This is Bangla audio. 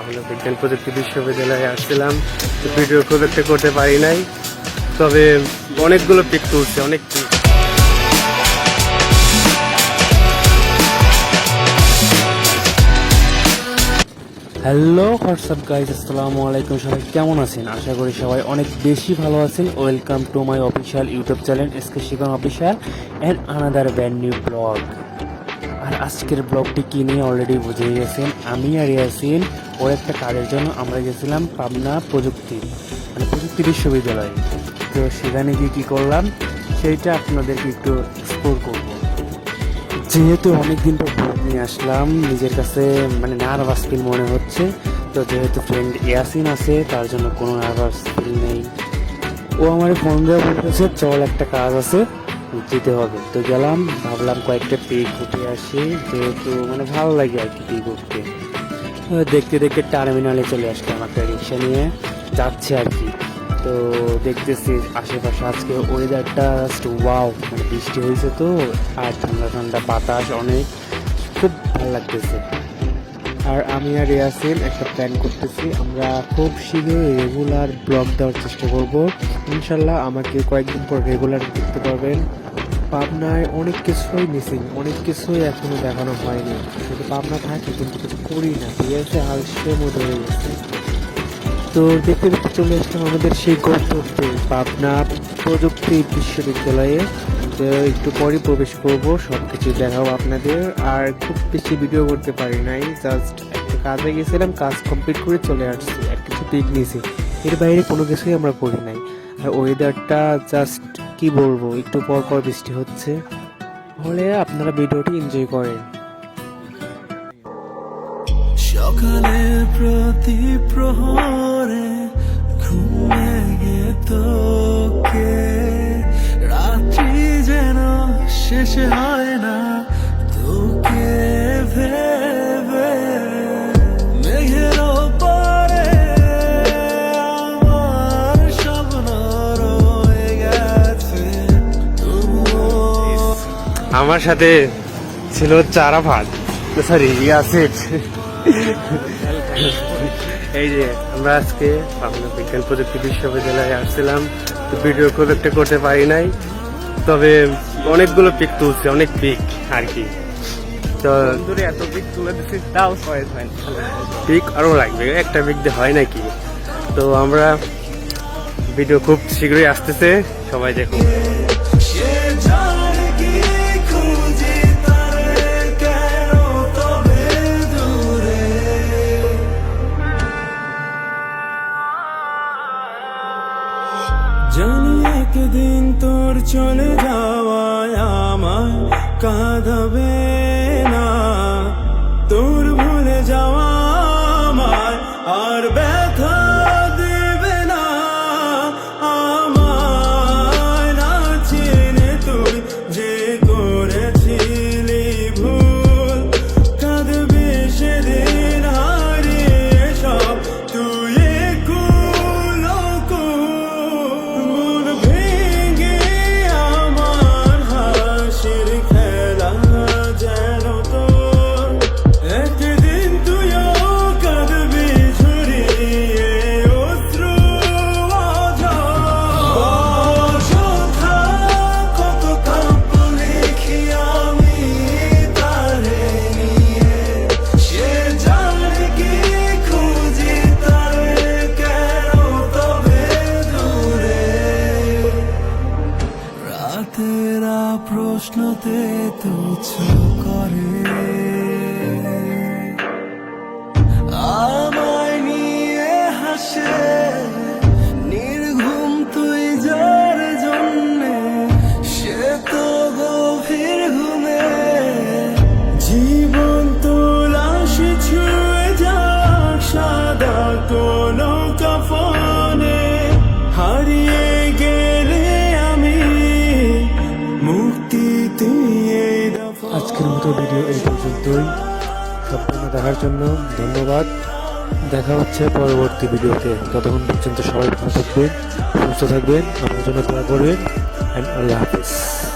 আমরা বিজ্ঞান প্রযুক্তি বিশ্ববিদ্যালয়ে আসছিলাম। ভিডিও খুব একটা করতে পারি নাই। তবে অনেকগুলো পিক তুলছে, অনেক পিক হ্যালো হোয়াটসঅ্যাপ গাইজ আসসালামু আলাইকুম সবাই কেমন আছেন? আশা করি সবাই অনেক বেশি ভালো আছেন। Welcome to my official YouTube channel SK শিকন official and another brand new blog আর আজকের ব্লগটি কি নিয়ে অলরেডি বুঝে গেছেন? আমি আর ইয়াসিন ওর একটা কাজের জন্য আমরা গেছিলাম পাবনা প্রযুক্তি মানে প্রযুক্তি বিশ্ববিদ্যালয়ে। তো সেখানে গিয়ে কী করলাম? সেইটা আপনাদেরকে একটু এক্সপ্লোর করব। যেহেতু অনেকদিন পর ব্লগ নিয়ে আসলাম, নিজের কাছে মানে নার্ভাস ফিল মনে হচ্ছে, তো যেহেতু ফ্রেন্ড ইয়াসিন আছে, তার জন্য কোনো নার্ভাস ফিল নেই। ও আমার ফোন দিয়ে বলতেছে, চল একটা কাজ আছে যেতে হবে। তো গেলাম, ভাবলাম কয়েকটা পিক উঠে আসি, যেহেতু মানে ভালো লাগে আর কি পিক উঠতে। দেখতে দেখতে টার্মিনালে চলে আসলাম একটা রিক্সা নিয়ে। যাচ্ছে আর কি। তো দেখতেছি আশেপাশে আজকে ওয়েদারটা ওয়াও মানে বৃষ্টি হয়েছে তো, আর ঠান্ডা ঠান্ডা বাতাস অনেক, খুব ভালো লাগতেছে। আর আমি আর ইয়াসিন একটা প্ল্যান করতেছি, আমরা খুব শীঘ্রই রেগুলার ব্লগ দেওয়ার চেষ্টা করব। ইনশাল্লাহ আমাকে কয়েকদিন পর রেগুলার দেখতে পারবেন। পাবনায় অনেক কিছুই মিসিং অনেক কিছুই এখনও দেখানো হয়নি। শুধু পাবনা থাকে, কিন্তু কিছু করি না। ঠিক আছে আলসের মধ্যে হয়ে গেছে। তো দেখতে দেখতে চলে আসলাম আমাদের সেই গন্তব্যে, পাবনা প্রযুক্তি বিশ্ববিদ্যালয়ে। তো একটু পরে প্রবেশ করব সব কিছু দেখাবো আপনাদের। আর খুব বেশি ভিডিও করতে পারি নাই জাস্ট একটা কাজে গেছিলাম, কাজ কমপ্লিট করে চলে আসছি আর কিছু পিক নিয়েছি। এর বাইরে কোনো কিছুই আমরা করি নাই। আর ওয়েদারটা জাস্ট কি বলব? একটু পর পর বৃষ্টি হচ্ছে। হলে আপনারা ভিডিওটি এনজয় করেন। সকালে প্রতি প্রহরে ঘুমে গে রাত্রি যেন শেষে হয়। আমার সাথে ছিল চারা ভাত। সরি ইয়াসিড এই যে আমরা আজকে পাবনা বিজ্ঞান প্রযুক্তি বিশ্ববিদ্যালয়ে আসছিলাম। তো ভিডিও খুব একটা করতে পারি নাই। তবে অনেকগুলো পিক তুলছে অনেক পিক আর কি। তো এত পিক তুলে দিচ্ছি তাও। পিক আরও লাগবে একটা পিক দিয়ে হয় নাকি? তো আমরা ভিডিও খুব শীঘ্রই আসতেছে সবাই দেখুন। তোর চলে যাওয়ায় আমায় কাঁদাবে না। তোর ভুলে যাওয়া আমায় আর ব্যথা প্রশ্নতে তুচ্ছ করে। পর্যন্তই সম্পূর্ণ দেখার জন্য ধন্যবাদ। দেখা হচ্ছে পরবর্তী ভিডিওতে। ততক্ষণ পর্যন্ত সবাই ভালো থাকবেন, সুস্থ থাকবেন। আমার জন্য দোয়া করবেন। অ্যান্ড আল্লাহ হাফিজ।